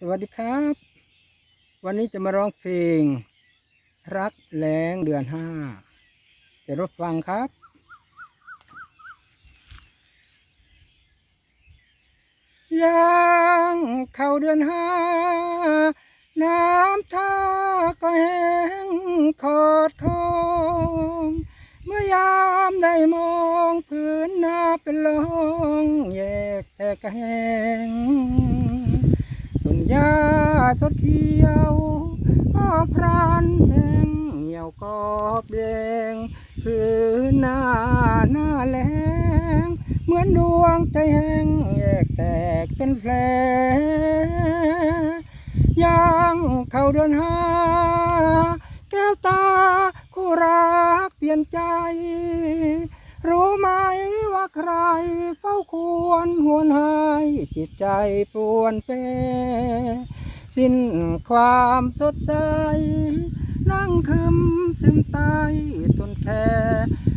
สวัสดีครับ วันนี้จะมาร้องเพลง รักแรงเดือนห้าจะรับฟังครับยังเข้าเดือนห้า น้ำท่าก็แห้งขอดคองเมื่อยามได้มองพื้นนาเป็นลองแยกแต่กแหงต้น หญ้าสดเขียวก็พรานแห้งเหี่ยวกอบแดงพื้นหน้าหน้าแลงเหมือนดวงใจแห้งแยกแตกเป็นแผลย่างเข้าเดือนห้าแก้วตาคู่รักเปลี่ยนใจ รู้ไหมว่าใครเฝ้าควรหวนหายจิตใจปรวนเป สิ้นความสดใส นั่งคึมซึมใต้ต้นแค่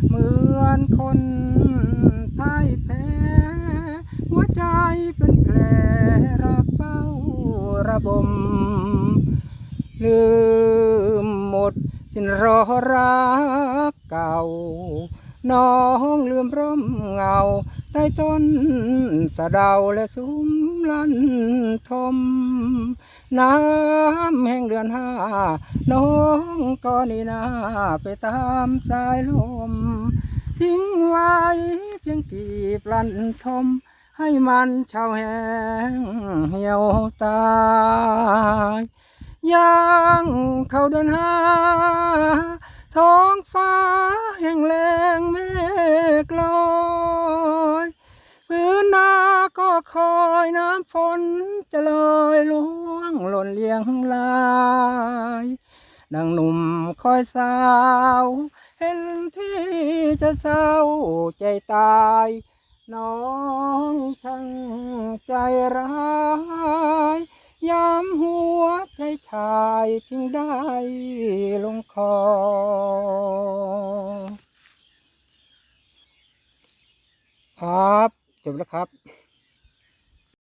เหมือนคนพ่ายแพ้ หัวใจเป็นแผลรักเฝ้าระบม ลืมหมด สิ้นรอรักเก่า น้องลืมร่มเงา ใต้ต้นสะเดาและซุ้มลันทม น้ำแห่งเดือนห้า น้องก็นี่นาไปตามสายลม ทิ้งไว้เพียงกีบลันทม ให้มันเฉาแห้งเหี่ยวตายย่างเข้าเดือนห้าท้องฟ้า นนาก็คอยน้ำฝนจะลอยล่วงหล่นเลี้ยงลายดังหนุ่มคอยสาว เห็นที่จะเศร้าใจตาย น้องช่างใจร้ายยามหัวใจชายทิ้งได้ลงคอ ครับ จบแล้วครับ